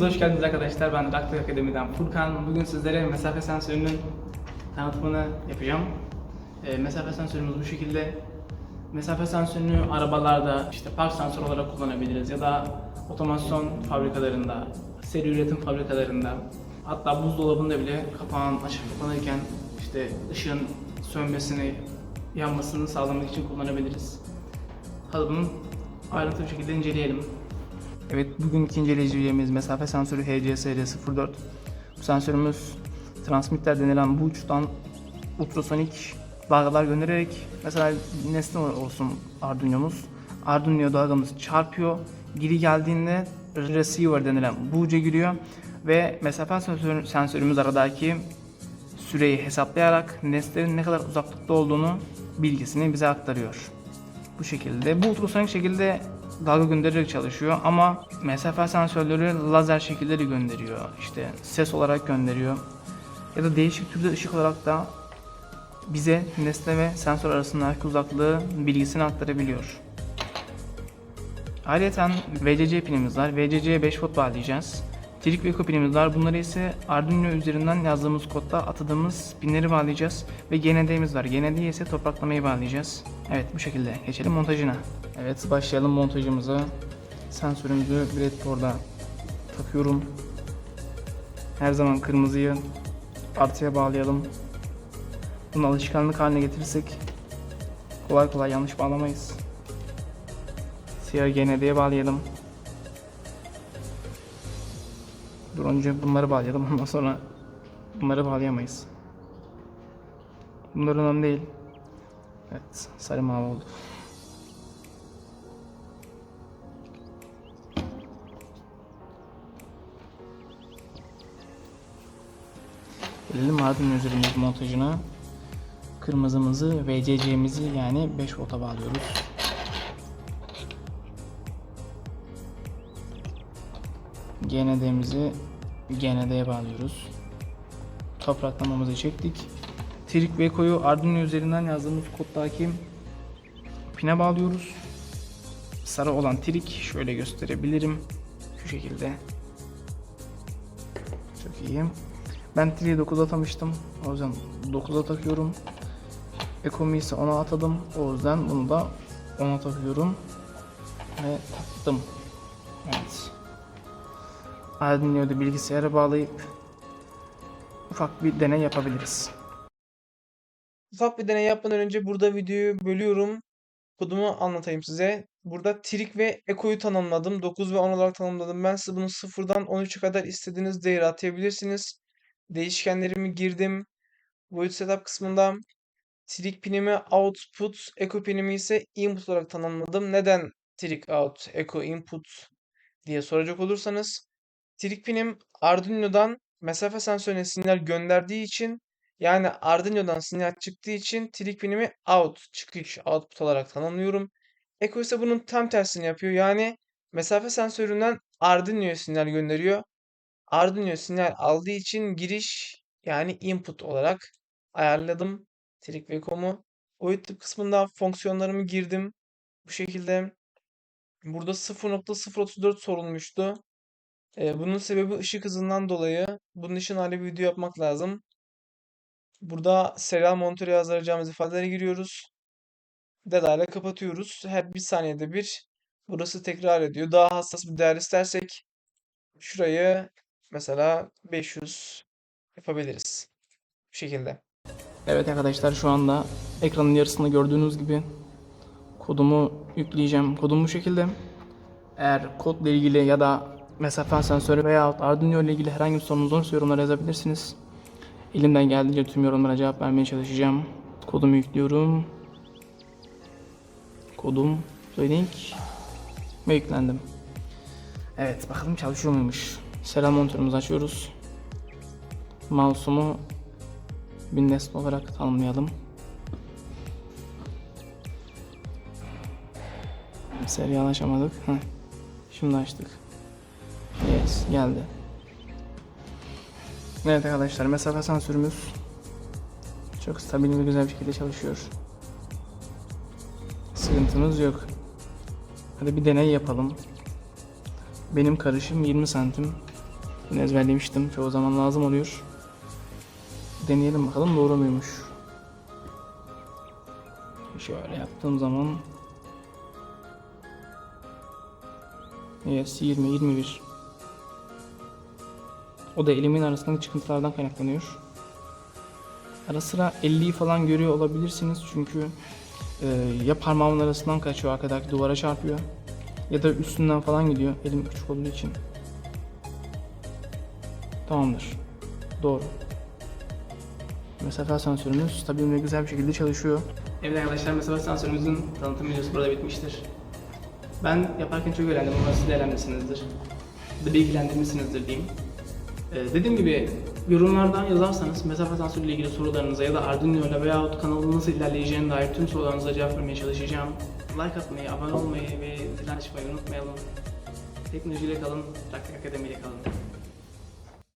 Hoş geldiniz arkadaşlar. Ben Raktık Akademi'den Furkan. Bugün sizlere mesafe sensörünün tanıtımını yapacağım. Ee, mesafe sensörümüz bu şekilde. Mesafe sensörünü arabalarda işte park sensörü olarak kullanabiliriz ya da otomasyon fabrikalarında, seri üretim fabrikalarında hatta buzdolabında bile kapağın açıp kapanırken işte ışığın sönmesini, yanmasını sağlamak için kullanabiliriz. Hadi bunu ayrıntılı bir şekilde inceleyelim. Evet, bugünkü inceleyeceğimiz mesafe sensörü HCSR04. Bu sensörümüz transmitter denilen bu uçtan ultrasonik dalgalar göndererek mesela nesne olsun Arduino'muz. Arduino dalgamız çarpıyor. Geri geldiğinde receiver denilen bu uca giriyor ve mesafe sensör, sensörümüz aradaki süreyi hesaplayarak nesnenin ne kadar uzaklıkta olduğunu bilgisini bize aktarıyor. Bu şekilde. Bu ultrasonik şekilde dalga göndererek çalışıyor ama mesafe sensörleri lazer şekilleri gönderiyor. İşte ses olarak gönderiyor. Ya da değişik türde ışık olarak da bize nesne ve sensör arasındaki uzaklığı bilgisini aktarabiliyor. Ayrıca VCC pinimiz var. VCC'ye 5 volt bağlayacağız. Trik ve Eco pinimiz var. Bunları ise Arduino üzerinden yazdığımız kodda atadığımız pinleri bağlayacağız. Ve GND'miz var. GND'ye ise topraklamayı bağlayacağız. Evet bu şekilde. Geçelim montajına. Evet başlayalım montajımıza. Sensörümüzü breadboard'a takıyorum. Her zaman kırmızıyı artıya bağlayalım. Bunu alışkanlık haline getirirsek kolay kolay yanlış bağlamayız. Siyah GND'ye bağlayalım. Dur önce bunları bağlayalım ondan sonra bunları bağlayamayız. Bunlar önemli değil. Evet sarı mavi oldu. Gelelim Arduino üzerindeki montajına. Kırmızımızı VCC'mizi yani 5 volta bağlıyoruz. GND'mizi GND'ye bağlıyoruz. Topraklamamızı çektik. Trik ve Eco'yu Arduino üzerinden yazdığımız koddaki pine bağlıyoruz. Sarı olan trik şöyle gösterebilirim. Şu şekilde. Çok iyi. Ben triği 9'a atamıştım. O yüzden 9'a takıyorum. Ekomi ise 10'a atadım. O yüzden bunu da 10'a takıyorum. Ve taktım. Evet. Arduino'yu bilgisayara bağlayıp ufak bir deney yapabiliriz. Ufak bir deney yapmadan önce burada videoyu bölüyorum. Kodumu anlatayım size. Burada trik ve ekoyu tanımladım. 9 ve 10 olarak tanımladım. Ben size bunu 0'dan 13'e kadar istediğiniz değeri atayabilirsiniz. Değişkenlerimi girdim. Void setup kısmında trik pinimi output, eko pinimi ise input olarak tanımladım. Neden trik out, eko input diye soracak olursanız trik pinim Arduino'dan mesafe sensörüne sinyal gönderdiği için yani Arduino'dan sinyal çıktığı için trik pinimi out, çıkış, output olarak tanımlıyorum. Eko ise bunun tam tersini yapıyor. Yani mesafe sensöründen Arduino'ya sinyal gönderiyor. Arduino sinyal aldığı için giriş yani input olarak ayarladım trik ve. Boyut tip kısmında fonksiyonlarımı girdim. Bu şekilde burada 0.034 sorulmuştu. Ee, bunun sebebi ışık hızından dolayı. Bunun için ayrı bir video yapmak lazım. Burada serial monitöre yazdıracağımız ifadelere giriyoruz. Detayla kapatıyoruz. Her bir saniyede bir burası tekrar ediyor. Daha hassas bir değer istersek şurayı mesela 500 yapabiliriz. Bu şekilde. Evet arkadaşlar şu anda ekranın yarısında gördüğünüz gibi kodumu yükleyeceğim. Kodum bu şekilde. Eğer kodla ilgili ya da mesafe sensörü veya Arduino ile ilgili herhangi bir sorunuz olursa yorumlara yazabilirsiniz. Elimden geldiğince tüm yorumlara cevap vermeye çalışacağım. Kodumu yüklüyorum. Kodum link ve yüklendim. Evet bakalım çalışıyor muymuş. Serial monitörümüzü açıyoruz. Mouse'umu nesne olarak tanımlayalım. Serial açamadık. Heh. Şimdi açtık. Yes geldi. Evet arkadaşlar mesafe sensörümüz çok stabil ve güzel bir şekilde çalışıyor. Sıkıntımız yok. Hadi bir deney yapalım. Benim karışım 20 santim. Bunu ezberlemiştim. Çoğu zaman lazım oluyor. Deneyelim bakalım doğru muymuş. Şöyle yaptığım zaman Yes 20 21 O da elimin arasındaki çıkıntılardan kaynaklanıyor. Ara sıra 50'yi falan görüyor olabilirsiniz çünkü e, ya parmağımın arasından kaçıyor arkadaki duvara çarpıyor ya da üstünden falan gidiyor elim küçük olduğu için. Tamamdır. Doğru. Mesafe sensörümüz stabil ve güzel bir şekilde çalışıyor. Evet arkadaşlar mesafe sensörümüzün tanıtım videosu burada bitmiştir. Ben yaparken çok eğlendim. Umarım siz de eğlenmişsinizdir. Da bilgilendirmişsinizdir diyeyim. Ee, dediğim gibi yorumlardan yazarsanız mesafe sensörü ile ilgili sorularınıza ya da Arduino ile veyahut kanalın nasıl ilerleyeceğine dair tüm sorularınıza cevap vermeye çalışacağım. Like atmayı, abone olmayı ve zil açmayı unutmayalım. Teknolojiyle kalın, Taktik Akademi ile kalın.